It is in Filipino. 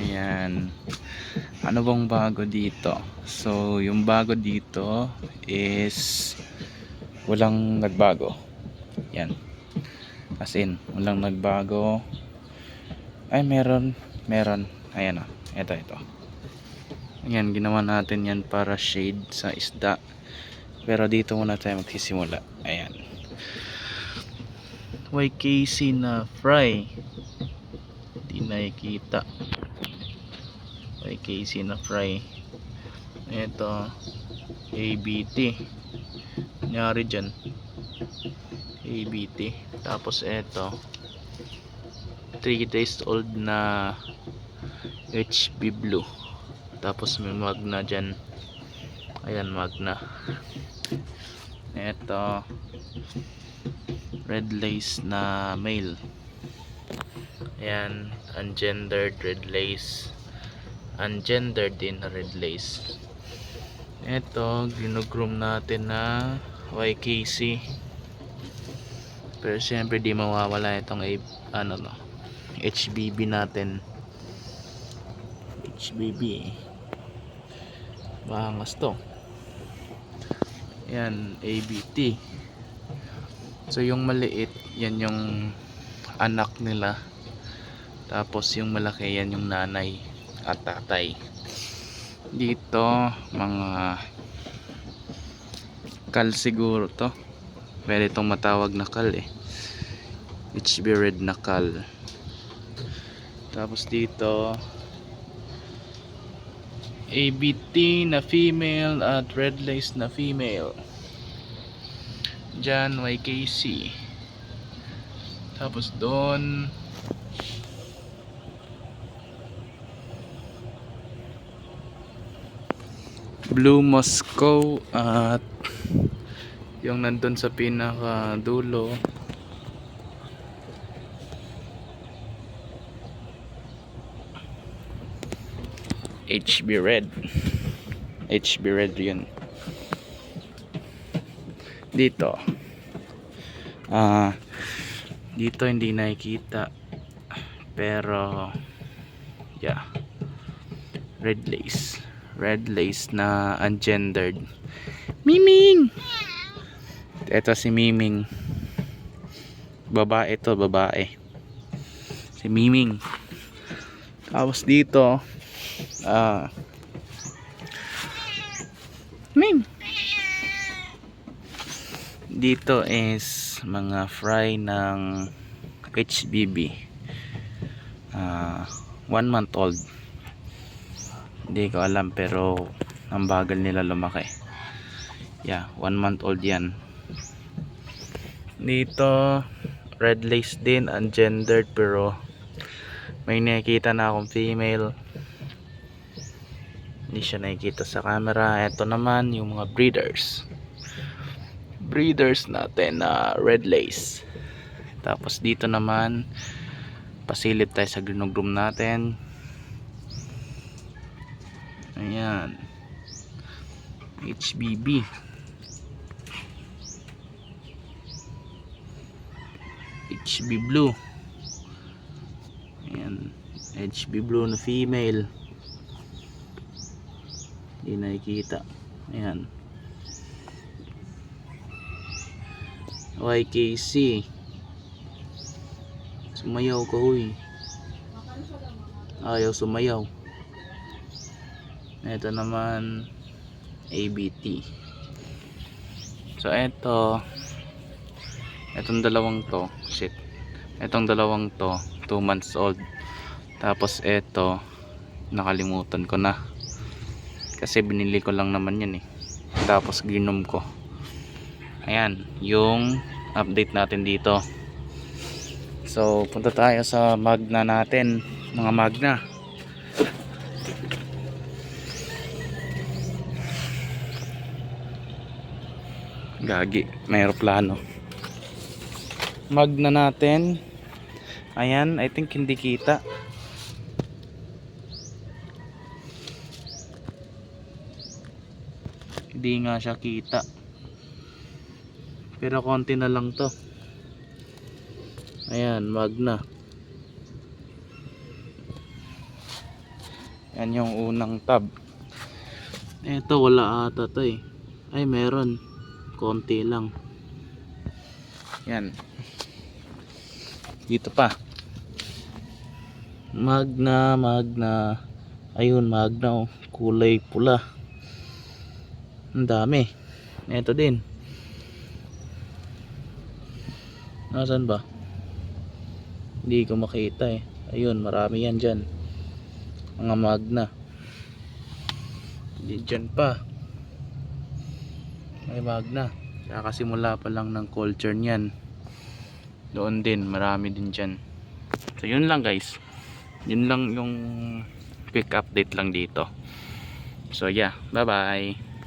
Ayan. Ano bang bago dito? So, yung bago dito is walang nagbago. Yan. As in, walang nagbago. Ay, meron. Meron. Ayan o. Ito, ito. Ayan, ginawa natin yan para shade sa isda. Pero dito muna tayo magsisimula. Ayan. YKC na fry. Hindi nakikita. YKC na fry. Ito. ABT. Nangyari dyan. ABT. Tapos ito. 3 days old na HB Blue. Tapos may magna dyan. Ayan, magna. Ito. Red lace na male. Ayan, ungendered red lace. Ungendered din na red lace. Ito, ginugroom natin na YKC. Pero syempre di mawawala itong ano no, HBB natin. HBB. Mahangas to. Yan, ABT. So yung maliit, yan yung anak nila. Tapos yung malaki, yan yung nanay at tatay. Dito, mga kal siguro to. Pwede itong matawag na kal eh. HB red na kal. Tapos dito, ABT na female at red lace na female. Diyan, YKC. Tapos doon, Blue Moscow at yung nandun sa pinaka dulo HB Red. HB Red yun dito. Ah dito hindi nakikita. Pero yeah. Red lace. Red lace na ungendered. Miming! Ito si Miming. Babae to babae. Si Miming. Tapos dito ah Mim dito is mga fry ng HBB ah one month old. Hindi ko alam pero ang bagal nila lumaki. Yeah one month old yan. Dito red lace din ungendered pero may nakikita na akong female. Hindi siya nakikita sa camera. Ito naman yung mga breeders breeders natin na red lace. Tapos dito naman pasilip tayo sa green room natin. Ayan. HBB HB blue. Ayan. HB blue na female. Hindi nakikita. Ayan YKC sumayaw ka huy ayaw sumayaw. Ito naman ABT so ito etong dalawang to shit. Etong dalawang to 2 months old. Tapos ito nakalimutan ko na. Kasi binili ko lang naman yan eh. Tapos ginom ko ayan yung update natin dito. So punta tayo sa magna natin mga magna. Gagi may aeroplano. Magna natin. Ayan I think hindi kita. Hindi nga siya kita pero konti na lang to. Ayan wag na. Yan yung unang tab. Eto wala ata to eh. Ay meron. Konti lang. Yan. Dito pa. Magna magna ayun magna oh. kulay pula. Ang dami. Eto din. Nasaan ba? Hindi ko makita eh. Ayun, marami yan dyan. Mga magna. Hindi dyan pa. May magna. Kakasimula pa lang ng culture niyan. Doon din, marami din dyan. So yun lang guys. Yun lang yung quick update lang dito. So yeah, bye bye.